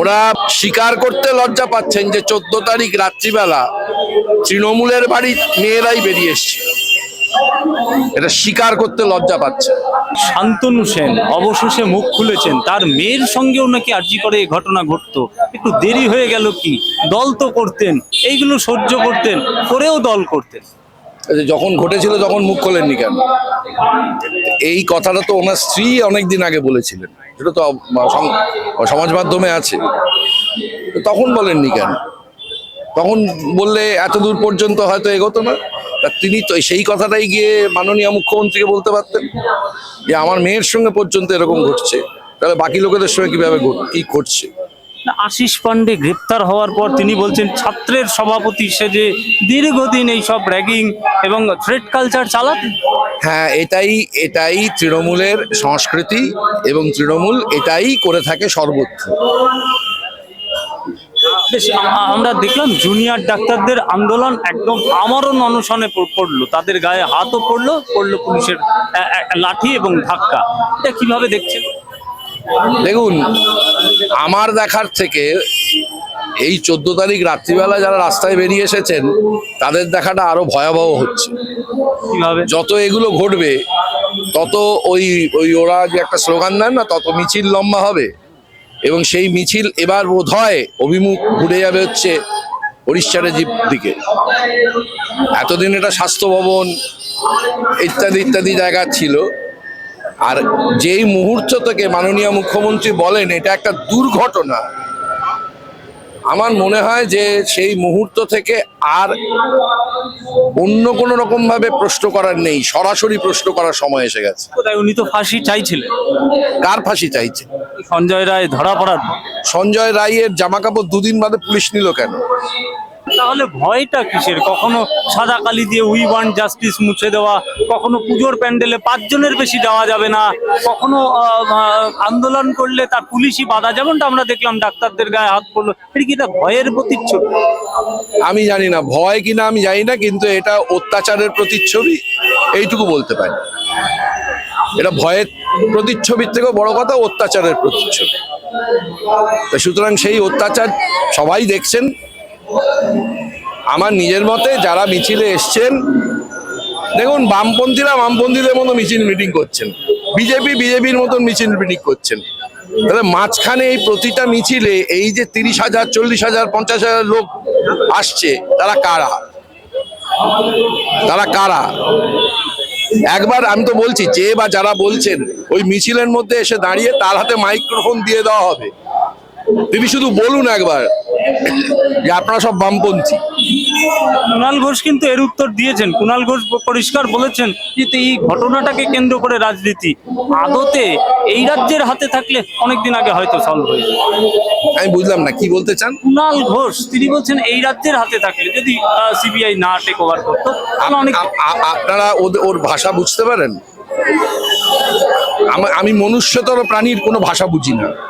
ওরা স্বীকার করতে লজ্জা পাচ্ছেন যে চোদ্দ তারিখ রাত্রিবেলা তৃণমূলের বাড়ি মেয়েরাই বেরিয়ে এসছে এটা স্বীকার করতে লজ্জা পাচ্ছে। শান্তনু সেন অবশেষে মুখ খুলেছেন। তার মেয়ের সঙ্গেও নাকি আর্জি করে এই ঘটনা ঘটতো। একটু দেরি হয়ে গেল কি? দল তো করতেন এইগুলো সহ্য করতেন করেও দল করতেন। যখন ঘটেছিল তখন মুখ খোলেননি কেন? এই কথাটা তো ওনার স্ত্রী অনেকদিন আগে বলেছিলেন। এটা তো সমাজ মাধ্যমে আছে। তখন বলেননি কেন? তখন বললে এত দূর পর্যন্ত হয়তো এগোতো না। তা তিনি তো সেই কথাটাই গিয়ে মাননীয় মুখ্যমন্ত্রীকে বলতে পারতেন যে, আমার মেয়ের সঙ্গে পর্যন্ত এরকম ঘটছে। তাহলে বাকি লোকেদের সঙ্গে কীভাবে কি ঘটছে? আশিস পান্ডে গ্রেপ্তার হওয়ার পর তিনি বলছেন, ছাত্রের সভাপতি সেজে দীর্ঘদিন এই সব র্যাগিং এবং থ্রেড কালচার চালাতেন হ্যাঁ এটাই এটাই তৃণমূলের সংস্কৃতি এবং তৃণমূল এটাই করে থাকে সর্বত্র বেশ আমরা দেখলাম জুনিয়র ডাক্তারদের আন্দোলন একদম আমরণ অনশনে পড়ল। তাদের গায়ে হাতও পড়ল পড়ল পুলিশের লাঠি এবং ধাক্কা। এটা কীভাবে দেখছেন? দেখুন আমার দেখার থেকে এই চোদ্দ তারিখ রাত্রিবেলা যারা রাস্তায় বেরিয়ে এসেছেন তাদের দেখাটা আরও ভয়াবহ হচ্ছে। যত এগুলো ঘটবে, তত ওই ওই ওরা যে একটা স্লোগান দেন না, তত মিছিল লম্বা হবে। এবং সেই মিছিল এবার বোধ হয় অভিমুখ ঘুরে যাবে হচ্ছে জিপ দিকে। এতদিন এটা স্বাস্থ্য ভবন ইত্যাদি ইত্যাদি জায়গা ছিল। আর যেই মুহূর্ত থেকে মাননীয় মুখ্যমন্ত্রী বলেন, এটা একটা দুর্ঘটনা। আমার মনে হয় যে সেই মুহূর্ত থেকে আর অন্য কোনো রকম ভাবে প্রশ্ন করার নেই। সরাসরি প্রশ্ন করার সময় এসে গেছে। উনি তো ফাঁসি চাইছিলেন। কার ফাঁসি চাইছে? সঞ্জয় রায় ধরা পড়ার সঞ্জয় রায়ের জামা কাপড় দুদিন বাদে পুলিশ নিল কেন? তাহলে ভয়টা কিসের? কখনো সাদা কালি দিয়ে উই ওয়ান্ট জাস্টিস মুছে দেওয়া, কখনো পুজোর প্যান্ডেলে পাঁচজনের বেশি যাওয়া যাবে না, কখনো আন্দোলন করলে তার পুলিশই বাধা, যেমনটা আমরা দেখলাম ডাক্তারদের গায়ে হাত পড়ল। এটা কি এটা ভয়ের প্রতিচ্ছবি? আমি জানি না, ভয় কিনা আমি জানি না, কিন্তু এটা অত্যাচারের প্রতিচ্ছবি, এইটুকু বলতে পারি। এটা ভয়ের প্রতিচ্ছবির থেকেও বড় কথা, অত্যাচারের প্রতিচ্ছবি। সুতরাং সেই অত্যাচার সবাই দেখছেন আমার নিজের মতে যারা মিছিলে এসছেন, দেখুন, বামপন্থীরা বামপন্থীদের মতো মিছিল মিটিং করছেন। বিজেপি বিজেপির মতন মিছিল মিটিং করছেন। তাহলে মাঝখানে এই প্রতিটা মিছিলে এই যে তিরিশ হাজার, চল্লিশ হাজার, পঞ্চাশ হাজার লোক আসছে, তারা কারা? তারা কারা? একবার আমি তো বলছি, যে বা যারা বলছেন, ওই মিছিলের মধ্যে এসে দাঁড়িয়ে তার হাতে মাইক্রোফোন দিয়ে দেওয়া হবে। তিনি শুধু বলুন একবার যে আপনারা সব বামপন্থী। কুণাল ঘোষ কিন্তু এর উত্তর দিয়েছেন। কুণাল ঘোষ পরিষ্কার বলেছেন যে এই ঘটনাটাকে কেন্দ্র করে রাজনীতি। আদতে এই রাজ্যের হাতে থাকলে অনেকদিন আগে হয়তো সলভ হয়ে। আমি বুঝলাম না কি বলতে চান? কুণাল ঘোষ তিনি বলছেন এই রাজ্যের হাতে থাকলে যদি সিবিআই না টেক ওভার করতো তাহলে অনেক আপনারা ওর ভাষা বুঝতে পারেন? আমা- আমি মনুষ্যতর প্রাণীর কোনো ভাষা বুঝি না।